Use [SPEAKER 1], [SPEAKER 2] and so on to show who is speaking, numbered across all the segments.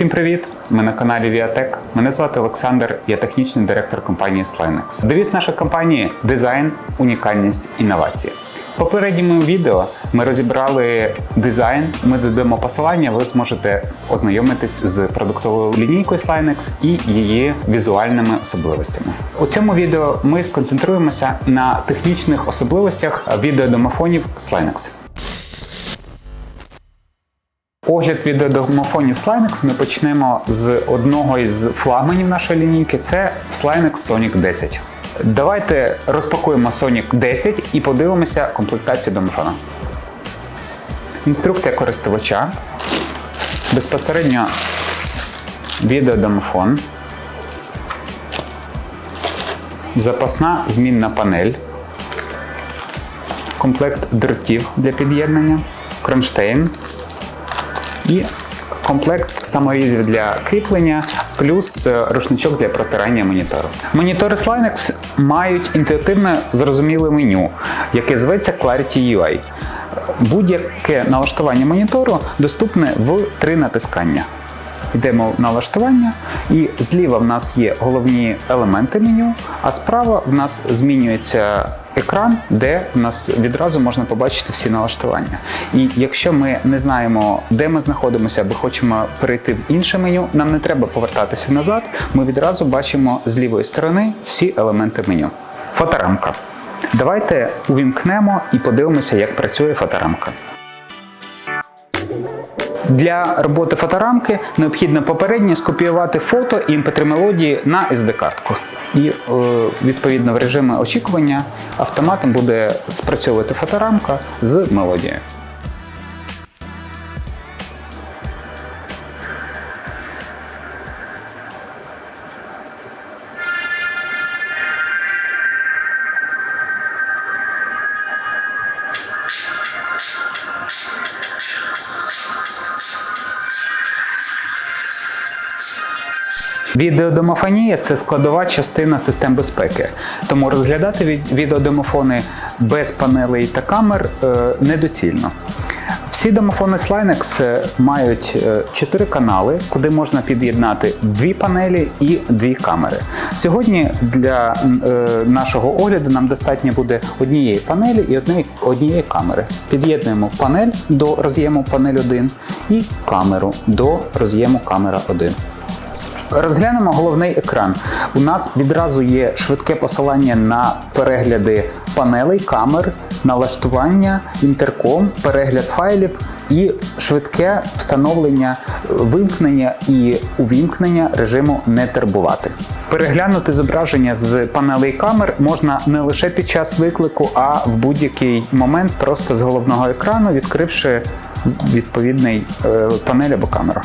[SPEAKER 1] Всім привіт! Ми на каналі Viatech. Мене звати Олександр, я технічний директор компанії Slinex. Девіз нашої компанії дизайн, унікальність, інновації. В попередньому відео ми розібрали дизайн. Ми додамо посилання, ви зможете ознайомитись з продуктовою лінійкою Slinex і її візуальними особливостями. У цьому відео ми сконцентруємося на технічних особливостях відеодомофонів Slinex. Огляд відеодомофонів Slinex ми почнемо з одного із флагманів нашої лінійки це Slinex Sonic 10. Давайте розпакуємо Sonic 10 і подивимося комплектацію домофона. Інструкція користувача. Безпосередньо відеодомофон. Запасна змінна панель. Комплект дротів для під'єднання, кронштейн і комплект саморізів для кріплення, плюс е, рушничок для протирання монітору. Монітори Slinex мають інтуїтивне зрозуміле меню, яке зветься Clarity UI. Будь-яке налаштування монітору доступне в три натискання. Йдемо в налаштування, і зліва в нас є головні елементи меню, а справа в нас змінюється екран, де в нас відразу можна побачити всі налаштування. І якщо ми не знаємо, де ми знаходимося, або хочемо перейти в інше меню, нам не треба повертатися назад. Ми відразу бачимо з лівої сторони всі елементи меню. Фоторамка. Давайте увімкнемо і подивимося, як працює фоторамка. Для роботи фоторамки необхідно попередньо скопіювати фото і mp3 мелодії на SD-картку. І е, відповідно в режимі очікування автоматом буде спрацьовувати фоторамка з мелодією. Відеодомофонія це складова частина систем безпеки, тому розглядати від- відеодомофони без панелей та камер е, недоцільно. Всі домофони Slinex е, мають е, чотири канали, куди можна під'єднати дві панелі і дві камери. Сьогодні для е, нашого огляду нам достатньо буде однієї панелі і однієї, однієї камери. Під'єднуємо панель до роз'єму панель 1 і камеру до роз'єму камера 1. Розглянемо головний екран. У нас відразу є швидке посилання на перегляди панелей, камер, налаштування, інтерком, перегляд файлів і швидке встановлення вимкнення і увімкнення режиму не турбувати. Переглянути зображення з панелей камер можна не лише під час виклику, а в будь-який момент просто з головного екрану, відкривши відповідний е, панель або камеру.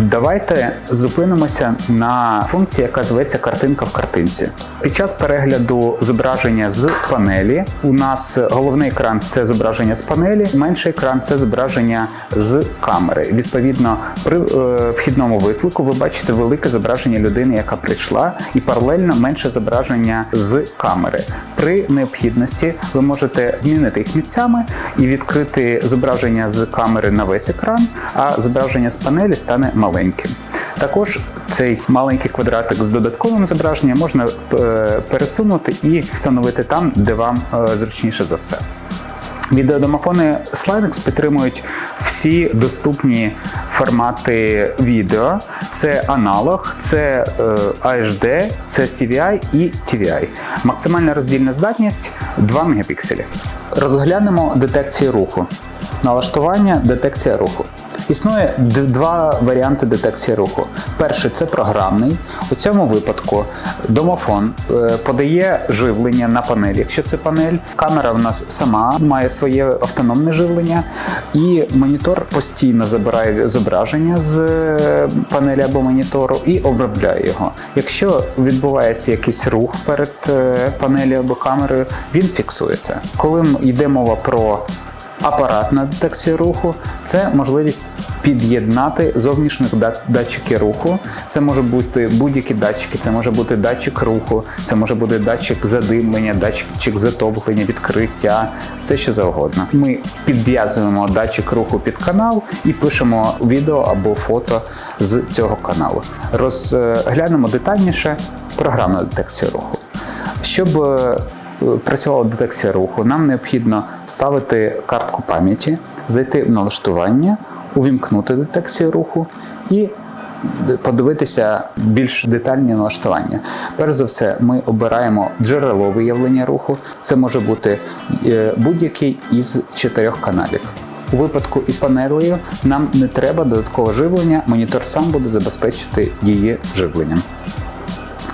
[SPEAKER 1] Давайте зупинимося на функції, яка зветься картинка в картинці. Під час перегляду зображення з панелі у нас головний екран це зображення з панелі, менший екран це зображення з камери. Відповідно, при е, вхідному виклику ви бачите велике зображення людини, яка прийшла, і паралельно менше зображення з камери. При необхідності ви можете змінити їх місцями і відкрити зображення з камери на весь екран, а зображення з панелі стане маленьким. Також цей маленький квадратик з додатковим зображенням можна е, пересунути і встановити там, де вам е, зручніше за все. Відеодомофони Slinex підтримують всі доступні формати відео. Це аналог, це е, HD, це CVI і TVI. Максимальна роздільна здатність 2 мегапікселі. Розглянемо детекцію руху. Налаштування детекція руху. Існує два варіанти детекції руху. Перший це програмний. У цьому випадку домофон е, подає живлення на панель. Якщо це панель, камера в нас сама має своє автономне живлення, і монітор постійно забирає зображення з е, панелі або монітору і обробляє його. Якщо відбувається якийсь рух перед е, панелі або камерою, він фіксується. Коли йде мова про апаратна детекція руху це можливість під'єднати зовнішніх датчики руху. Це може бути будь-які датчики, це може бути датчик руху, це може бути датчик задимлення, датчик затоплення, відкриття, все що завгодно. Ми підв'язуємо датчик руху під канал і пишемо відео або фото з цього каналу. Розглянемо детальніше програмну детекцію руху. Щоб е, працювала детекція руху, нам необхідно вставити картку пам'яті, зайти в налаштування, увімкнути детекцію руху і подивитися більш детальні налаштування. Перш за все, ми обираємо джерело виявлення руху. Це може бути е, будь-який із чотирьох каналів. У випадку із панелею нам не треба додаткового живлення, монітор сам буде забезпечити її живленням.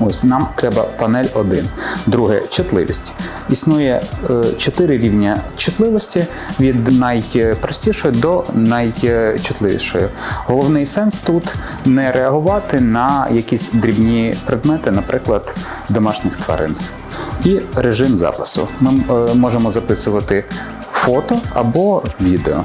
[SPEAKER 1] Ось нам треба панель 1. Друге чутливість. Існує е, чотири рівня чутливості від найпростішої до найчутливішої. Головний сенс тут не реагувати на якісь дрібні предмети, наприклад, домашніх тварин. І режим запису. Ми е, можемо записувати фото або відео.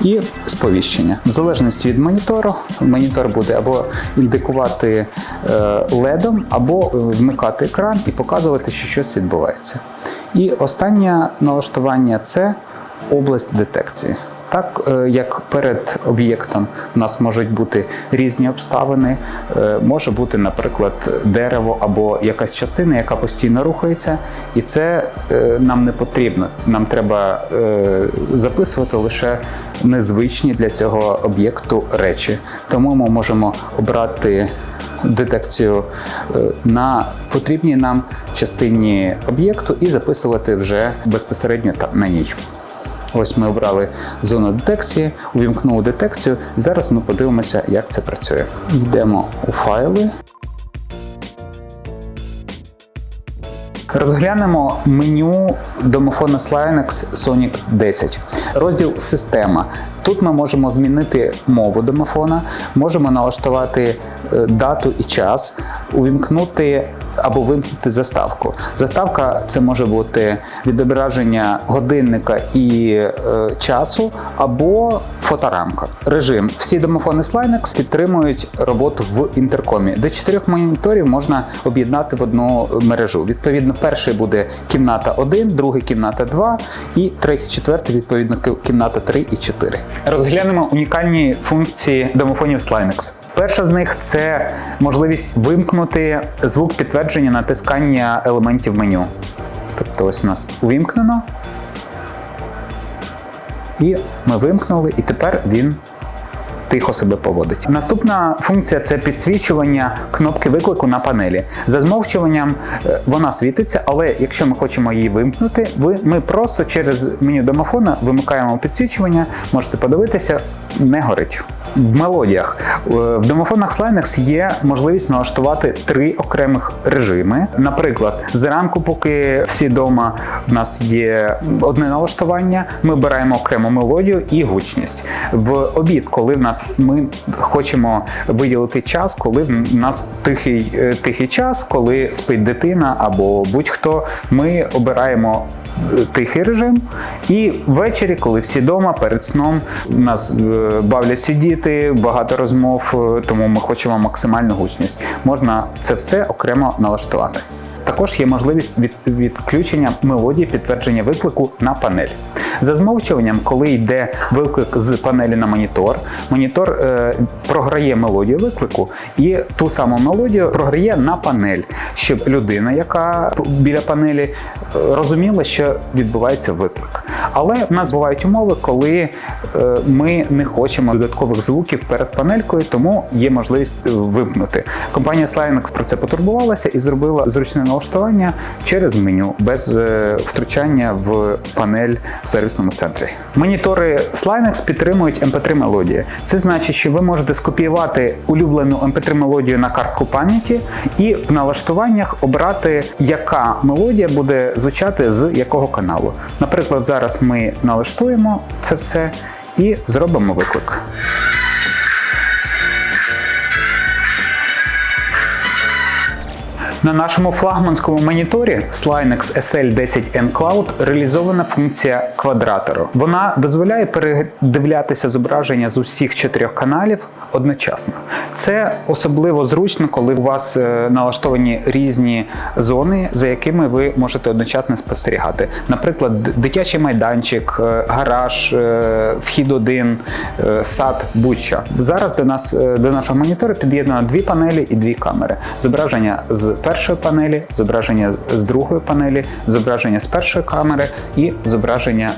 [SPEAKER 1] І сповіщення. В залежності від монітору, монітор буде або індикувати е, ледом, або е, вмикати екран і показувати, що щось відбувається. І останнє налаштування це область детекції. Так е, як перед об'єктом у нас можуть бути різні обставини, е, може бути, наприклад, дерево або якась частина, яка постійно рухається, і це е, нам не потрібно. Нам треба записувати лише незвичні для цього об'єкту речі. Тому ми можемо обрати детекцію на потрібній нам частині об'єкту і записувати вже безпосередньо на ній. Ось ми обрали зону детекції, увімкнули детекцію. Зараз ми подивимося, як це працює. Йдемо у файли. Розглянемо меню домофона Slinex Sonic 10. Розділ Система. Тут ми можемо змінити мову домофона, можемо налаштувати е, дату і час, увімкнути або вимкнути заставку. Заставка це може бути відображення годинника і е, часу або фоторамка. Режим. Всі домофони Slinex підтримують роботу в інтеркомі. До чотирьох моніторів можна об'єднати в одну мережу. Відповідно, перший буде кімната 1, другий кімната 2 і третій, четвертий, відповідно, кімната 3 і 4. Розглянемо унікальні функції домофонів Slinex. Перша з них це можливість вимкнути звук підтвердження натискання елементів меню. Тобто ось у нас увімкнено. І ми вимкнули, і тепер він тихо себе поводить. Наступна функція це підсвічування кнопки виклику на панелі. За змовчуванням е, вона світиться, але якщо ми хочемо її вимкнути, ми просто через меню домофона вимикаємо підсвічування, можете подивитися, не горить. В мелодіях е, в домофонах Slinex є можливість налаштувати три окремих режими. Наприклад, зранку, поки всі вдома, в нас є одне налаштування, ми обираємо окрему мелодію і гучність. В обід, коли в нас ми хочемо виділити час, коли в нас тихий, е, тихий час, коли спить дитина або будь-хто, ми обираємо тихий режим. І ввечері, коли всі вдома, перед сном нас е, бавляться діти, багато розмов, е, тому ми хочемо максимальну гучність. Можна це все окремо налаштувати. Також є можливість від, відключення мелодії підтвердження виклику на панель. За змовчуванням, коли йде виклик з панелі на монітор, монітор е, програє мелодію виклику і ту саму мелодію програє на панель, щоб людина, яка біля панелі, е, розуміла, що відбувається виклик. Але в нас бувають умови, коли е, ми не хочемо додаткових звуків перед панелькою, тому є можливість е, вимкнути. Компанія Slinex про це потурбувалася і зробила зручне налаштування через меню без е, втручання в панель в сервісному центрі. Монітори Slinex підтримують MP3 мелодії. Це значить, що ви можете скопіювати улюблену MP3 мелодію на картку пам'яті і в налаштуваннях обрати, яка мелодія буде звучати з якого каналу. Наприклад, зараз ми налаштуємо це все і зробимо виклик. На нашому флагманському моніторі Slinex SL10N Cloud реалізована функція квадратору. Вона дозволяє передивлятися зображення з усіх чотирьох каналів одночасно. Це особливо зручно, коли у вас е, налаштовані різні зони, за якими ви можете одночасно спостерігати. Наприклад, дитячий майданчик, е, гараж, е, вхід один, сад, будь-що. Зараз до нас до нашого монітора під'єднано дві панелі і дві камери. Зображення з першої панелі, зображення з другої панелі, зображення з першої камери і зображення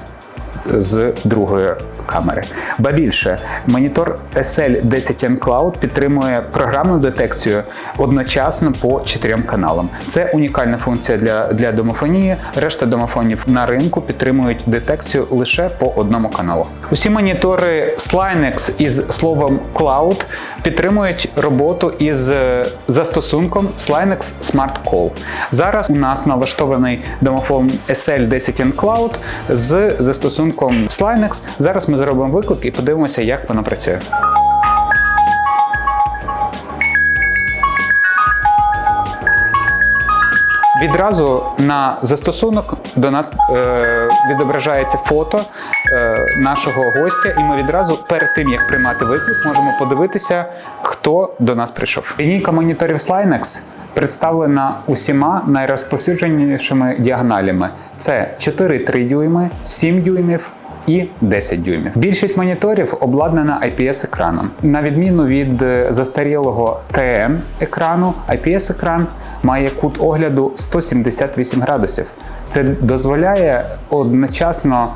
[SPEAKER 1] з другої камери. Ба більше, монітор SL10N Cloud підтримує програмну детекцію одночасно по чотирьом каналам. Це унікальна функція для, для домофонії. Решта домофонів на ринку підтримують детекцію лише по одному каналу. Усі монітори Slinex із словом Cloud підтримують роботу із е, застосунком Slinex Smart Call. Зараз у нас налаштований домофон SL10N Cloud з застосунком Slinex. Зараз ми зробимо виклик і подивимося, як воно працює. Відразу на застосунок до нас е, відображається фото е, нашого гостя, і ми відразу перед тим як приймати виклик, можемо подивитися, хто до нас прийшов. Лінійка моніторів Slinex представлена усіма найрозповсюдженішими діагоналями: це 4,3 дюйми, 7 дюймів. І 10 дюймів. Більшість моніторів обладнана IPS-екраном. На відміну від е, застарілого TM екрану, IPS-екран має кут огляду 178 градусів. Це дозволяє одночасно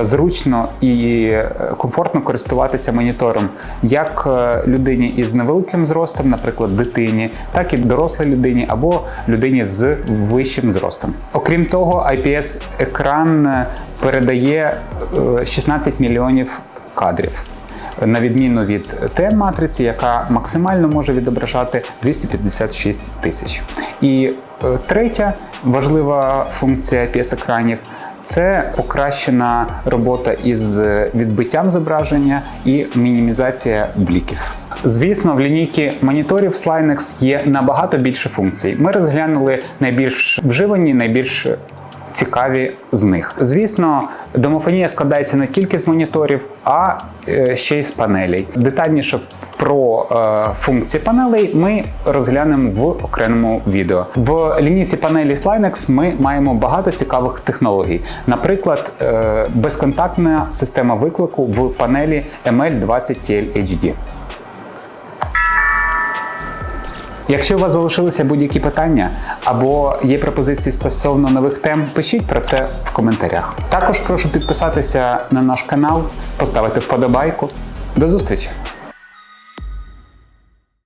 [SPEAKER 1] зручно і е, комфортно користуватися монітором як е, людині із невеликим зростом, наприклад, дитині, так і дорослій людині або людині з вищим зростом. Окрім того, IPS-екран е, передає е, 16 мільйонів кадрів. На відміну від ТМ-матриці, яка максимально може відображати 256 тисяч. І е, третя важлива функція IPS-екранів це покращена робота із відбиттям зображення і мінімізація бліків. Звісно, в лінійці моніторів Slinex є набагато більше функцій. Ми розглянули найбільш вживані, найбільш цікаві з них. Звісно, домофонія складається не тільки з моніторів, а е, ще й з панелей. Детальніше про е, функції панелей ми розглянемо в окремому відео. В лінійці панелі Slinex ми маємо багато цікавих технологій. Наприклад, е, безконтактна система виклику в панелі ML20TL HD. Якщо у вас залишилися будь-які питання або є пропозиції стосовно нових тем, пишіть про це в коментарях. Також прошу підписатися на наш канал, поставити вподобайку. До зустрічі!